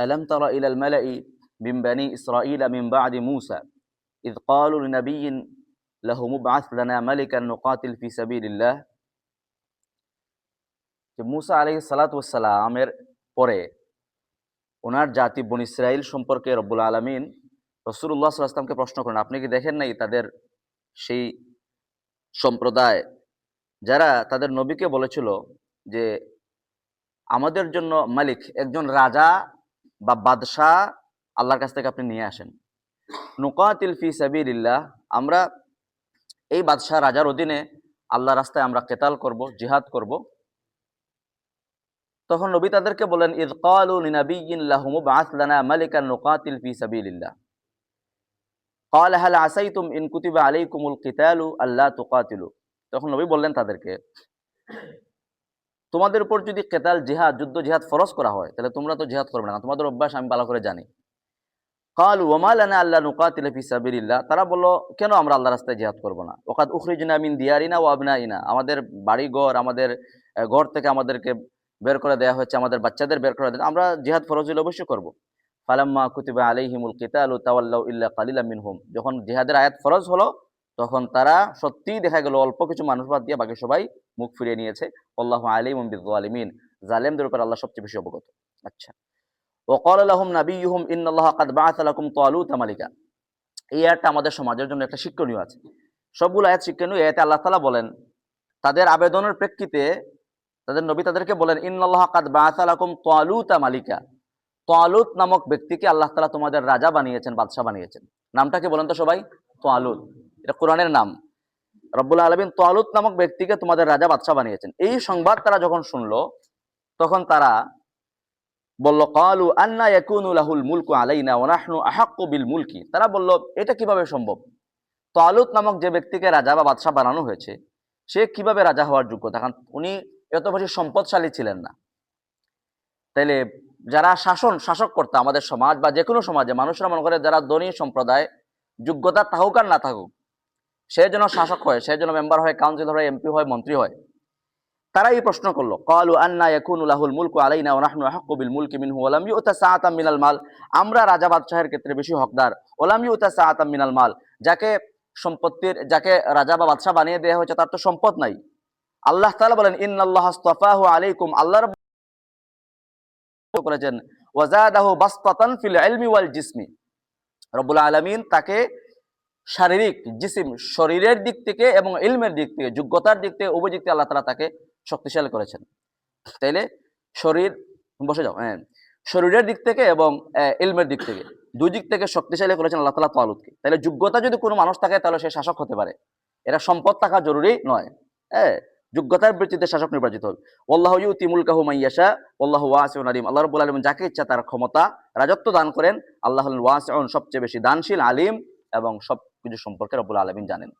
ألم تر إلى الملأ من بني إسرائيل من بعد موسى إذ قالوا لنبي له مبعث لنا ملكا نقاتل في سبيل الله যে মুসা আলহ সালাতামের পরে ওনার জাতি বন ইসরাইল সম্পর্কে রব্বুল আলমিন রসুল্লাহ সাল্লামকে প্রশ্ন করেন আপনি কি দেখেন নাই তাদের সেই সম্প্রদায় যারা তাদের নবীকে বলেছিল যে আমাদের জন্য মালিক একজন রাজা বা বাদশাহ আল্লাহর কাছ থেকে আপনি নিয়ে আসেন নুকাতিল ফি সাবিল্লাহ আমরা এই বাদশাহ রাজার অধীনে আল্লাহ রাস্তায় আমরা কেতাল করব জিহাদ করব তখন নবী তাদেরকে বলেন ইদ কালু লিনাবিয়িন লাহুম বাআস লানা মালিকান নুকাতিল ফি সাবিলিল্লাহ قال هل عسيتم ইন কুতিবা আলাইকুমুল কিতালু আল্লা তুকাতিলু তখন নবী বললেন তাদেরকে তোমাদের উপর যদি কেতাল, জিহাদ, যুদ্ধ, জিহাদ ফরজ করা হয়, তাহলে তোমরা তো জিহাদ করবে না তোমাদের অভ্যাস আমি ভালো করে জানি। কাল ওমা লানা আল্লাহ নুকাতিল ফি সাবিলিল্লাহ, তারা বলল, কেন আমরা আল্লাহ রাস্তায় জিহাদ করব না? ওকাদ উখরিজনা মিন দিয়ারিনা ও আবনাইনা। আমাদের বাড়ি ঘর আমাদের ঘর থেকে আমাদেরকে বের করে দেওয়া হচ্ছে আমাদের বাচ্চাদের বের করে দেওয়া আমরা জিহাদ ফরজ হলে অবশ্যই করব। ফালাম্মা কুতিবা আলাইহিমুল কিতালু তাওয়াল্লাউ ইল্লা কালিলাম মিনহুম। যখন জিহাদের আয়াত ফরজ হলো তখন তারা সত্যিই দেখা গেল অল্প কিছু মানুষ বাদ দিয়ে বাকি সবাই মুখ ফিরিয়ে নিয়েছে। আল্লাহ আলিম আলিমিন জালেমদের উপর আল্লাহ সবচেয়ে বেশি অবগত। আচ্ছা। ওকল আলহম নাবিহম ইন আল্লাহ কাদ বাহাত তোয়ালু তামালিকা এই আয়টা আমাদের সমাজের জন্য একটা শিক্ষণীয় আছে। সবগুলো আয়াত শিক্ষণীয়। এতে আল্লাহ তালা বলেন, তাদের আবেদনের প্রেক্ষিতে তাদের নবী তাদেরকে বলেন ইন্নআল্লাহ কাদ তো তোয়ালুতা মালিকা। তোয়ালুত নামক ব্যক্তিকে আল্লাহ তালা তোমাদের রাজা বানিয়েছেন, বাদশাহ বানিয়েছেন। নামটাকে বলেন তো সবাই? তোয়ালুত এটা কোরআনের নাম। রব্বুল আলমিন তালুত নামক ব্যক্তিকে তোমাদের রাজা বাদশাহ বানিয়েছেন। এই সংবাদ তারা যখন শুনলো, তখন তারা বলল, কালু আন্না ইয়াকুনু লাহুল মুলকু আলাইনা ওয়া আহাক্কু বিল মুলকি। তারা বলল, এটা কীভাবে সম্ভব? তালুত নামক যে ব্যক্তিকে রাজা বা বাদশাহ বানানো হয়েছে, সে কীভাবে রাজা হওয়ার যোগ্য? কারণ উনি এত বেশি সম্পদশালী ছিলেন না। তাইলে যারা শাসন শাসক করতে আমাদের সমাজ বা যে কোনো সমাজে, মানুষরা মনে করে যারা ধনী সম্প্রদায়, যোগ্যতা থাকুক আর না থাকুক সে যেন শাসক হয়, সে যেন মেম্বার হয় কাউন্সিলর হয় এমপি হয়, মন্ত্রী হয়। তারা এই প্রশ্ন করল, কালু আন্না ইয়াকুনু লাহুল মুলকু আলাইনা ওয়া নাহনু আহাক্কু বিল মুলকি মিনহু ওয়া লাম ইউতা সাআতাম মিনাল মাল। আমরা রাজা বাদশাহের ক্ষেত্রে বেশি হকদার। ওয়া লাম ইউতা সাআতাম মিনাল মাল। যাকে সম্পত্তির, যাকে রাজা বা বাদশা বানিয়ে দেওয়া হয়েছে, তার তো সম্পদ নাই। আল্লাহ তাআলা বলেন, ইন্নাল্লাহ আস্তাফাহু আলাইকুম। আল্লাহ করেছেন ওয়াজাদাহু বাসতাতান ফিল ইলমি ওয়াল জিসমি। রব্বুল আলামিন তাকে শারীরিক জিসিম শরীরের দিক থেকে এবং ইলমের দিক থেকে, যোগ্যতার দিক থেকে উভয় আল্লাহ তালা তাকে শক্তিশালী করেছেন। তাইলে শরীর, বসে যাও হ্যাঁ শরীরের দিক থেকে এবং ইলমের দিক থেকে দুই দিক থেকে শক্তিশালী করেছেন আল্লাহ তালা তালুদকে তাহলে যোগ্যতা যদি কোনো মানুষ থাকে তাহলে সে শাসক হতে পারে। এটা সম্পদ থাকা জরুরি নয় হ্যাঁ যোগ্যতার ভিত্তিতে শাসক নির্বাচিত হবে। আল্লাহ ইউতি মুলকাহু মাইয়াশা আল্লাহ ওয়াসিউন আলিম। আল্লাহ রাব্বুল আলামিন যাকে ইচ্ছা তার ক্ষমতা, রাজত্ব দান করেন। আল্লাহ ওয়াসিউন সবচেয়ে বেশি দানশীল, আলিম এবং সব কিছু সম্পর্কে রব্বুল আলমিন জানেন।